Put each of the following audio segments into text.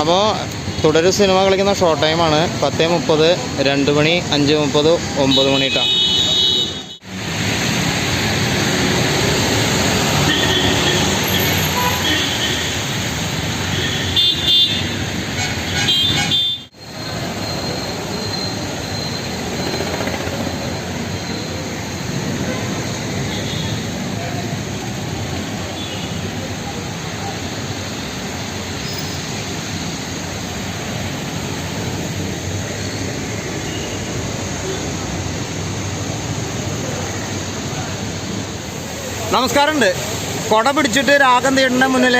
അപ്പോൾ തുടരും സിനിമ കളിക്കുന്ന ഷോർട്ട് ടൈമാണ് പത്ത് മുപ്പത് രണ്ട് മണി അഞ്ച് മുപ്പത് ഒമ്പത് മണിട്ടാണ് നമസ്കാരമുണ്ട്. കൊട പിടിച്ചിട്ട് രാഗം തീടേണ്ട മുന്നിൽ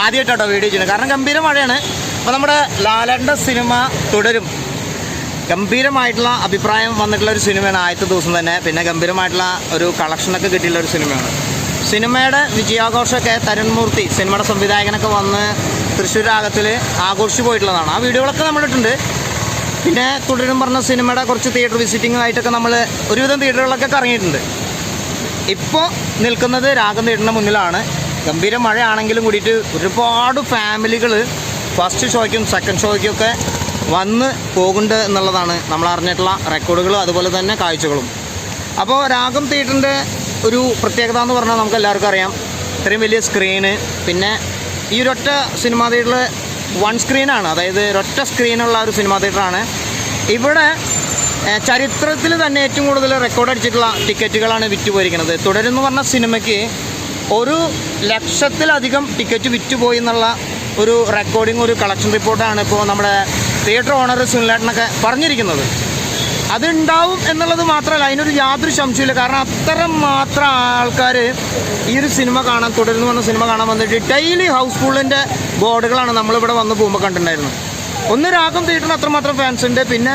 ആദ്യമായിട്ടോ വീഡിയോ ചെയ്യുന്നത്. കാരണം ഗംഭീര മഴയാണ്. അപ്പോൾ നമ്മുടെ ലാലന്റെ സിനിമ തുടരും. ഗംഭീരമായിട്ടുള്ള അഭിപ്രായം വന്നിട്ടുള്ള ഒരു സിനിമയാണ് ആദ്യത്തെ ദിവസം തന്നെ. പിന്നെ ഗംഭീരമായിട്ടുള്ള ഒരു കളക്ഷനൊക്കെ കിട്ടിയുള്ള ഒരു സിനിമയാണ്. സിനിമയുടെ വിജയാഘോഷമൊക്കെ തരുൺമൂർത്തി സിനിമയുടെ സംവിധായകനൊക്കെ വന്ന് തൃശ്ശൂർ രാഗത്തിൽ ആഘോഷിച്ചു പോയിട്ടുള്ളതാണ്. ആ വീഡിയോകളൊക്കെ നമ്മളിട്ടുണ്ട്. പിന്നെ തുടരും പറഞ്ഞ സിനിമയുടെ കുറച്ച് തിയേറ്റർ വിസിറ്റിംഗ് ആയിട്ടൊക്കെ നമ്മൾ ഒരുവിധം തിയേറ്ററുകളൊക്കെ കറങ്ങിയിട്ടുണ്ട്. ഇപ്പോൾ നിൽക്കുന്നത് രാഗം തീട്ടിന്റെ മുന്നിലാണ്. ഗംഭീര മഴയാണെങ്കിലും കൂടിയിട്ട് ഒരുപാട് ഫാമിലികൾ ഫസ്റ്റ് ഷോയ്ക്കും സെക്കൻഡ് ഷോയ്ക്കും ഒക്കെ വന്ന് പോകുന്നുണ്ട് എന്നുള്ളതാണ് നമ്മൾ അറിഞ്ഞിട്ടുള്ള റെക്കോർഡുകളും അതുപോലെ തന്നെ കാഴ്ചകളും. അപ്പോൾ രാഗം തിയേറ്ററിന്റെ ഒരു പ്രത്യേകത എന്ന് പറഞ്ഞാൽ നമുക്ക് എല്ലാവർക്കും അറിയാം. ഇത്രയും വലിയ സ്ക്രീന് പിന്നെ ഈ ഒരൊറ്റ സിനിമാ തിയേറ്ററിൽ വൺ സ്ക്രീനാണ് അതായത് ഒരൊറ്റ സ്ക്രീനുള്ള ഒരു സിനിമാ തിയേറ്ററാണ് ഇവിടെ ചരിത്രത്തിൽ തന്നെ ഏറ്റവും കൂടുതൽ റെക്കോർഡ് അടിച്ചിട്ടുള്ള ടിക്കറ്റുകളാണ് വിറ്റുപോയിരിക്കുന്നത്. പോയിരിക്കുന്നത് തുടരുന്നു പറഞ്ഞ സിനിമയ്ക്ക് ഒരു ലക്ഷത്തിലധികം ടിക്കറ്റ് വിറ്റുപോയി എന്നുള്ള ഒരു റെക്കോർഡിംഗ് ഒരു കളക്ഷൻ റിപ്പോർട്ടാണ് ഇപ്പോൾ നമ്മുടെ തിയേറ്റർ ഓണർ സുനിലേട്ടനൊക്കെ പറഞ്ഞിരിക്കുന്നത്. അതുണ്ടാവും എന്നുള്ളത് മാത്രമല്ല അതിനൊരു യാതൊരു സംശയമില്ല കാരണം അത്തരം മാത്രം ആൾക്കാർ ഈ ഒരു സിനിമ കാണാൻ തുടരുന്നു പറഞ്ഞ സിനിമ കാണാൻ വന്നിട്ട് ഡെയിലി ഹൗസ്ഫുള്ളിന്റെ ബോർഡുകളാണ് നമ്മളിവിടെ വന്ന് പോകുമ്പോൾ കണ്ടിട്ടുണ്ടായിരുന്നത്. ഒന്ന് രാഗം തിയേറ്ററിന് അത്രമാത്രം ഫാൻസ് ഉണ്ട്. പിന്നെ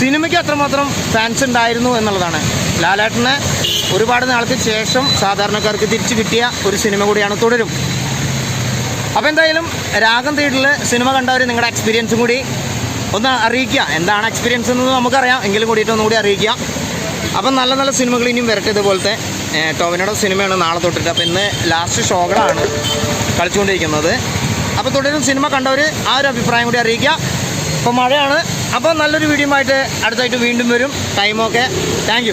സിനിമയ്ക്ക് അത്രമാത്രം ഫാൻസ് ഉണ്ടായിരുന്നു എന്നുള്ളതാണ്. ലാലേട്ടന് ഒരുപാട് നാൾക്ക് ശേഷം സാധാരണക്കാർക്ക് തിരിച്ചു കിട്ടിയ ഒരു സിനിമ കൂടിയാണ് തുടരും. അപ്പോൾ എന്തായാലും രാഗം തീട്ടിൽ സിനിമ കണ്ടവർ നിങ്ങളുടെ എക്സ്പീരിയൻസും കൂടി ഒന്ന് അറിയിക്കുക. എന്താണ് എക്സ്പീരിയൻസ് എന്ന് നമുക്കറിയാം. എങ്കിലും കൂടിയിട്ട് ഒന്നുകൂടി അറിയിക്കുക. അപ്പം നല്ല നല്ല സിനിമകൾ ഇനിയും വരട്ടെ ഇതുപോലത്തെ ടോവിനോടെ സിനിമയാണ് നാളെ തൊട്ടിട്ട്. അപ്പോൾ ഇന്ന് ലാസ്റ്റ് ഷോകളാണ് കളിച്ചുകൊണ്ടിരിക്കുന്നത്. അപ്പോൾ തുടരും സിനിമ കണ്ടവർ ആ ഒരു അഭിപ്രായം കൂടി അറിയിക്കുക. അപ്പോൾ മഴയാണ്. അപ്പോൾ നല്ലൊരു വീഡിയോ ആയിട്ട് അടുത്തായിട്ട് വീണ്ടും വരും. ടൈമൊക്കെ താങ്ക്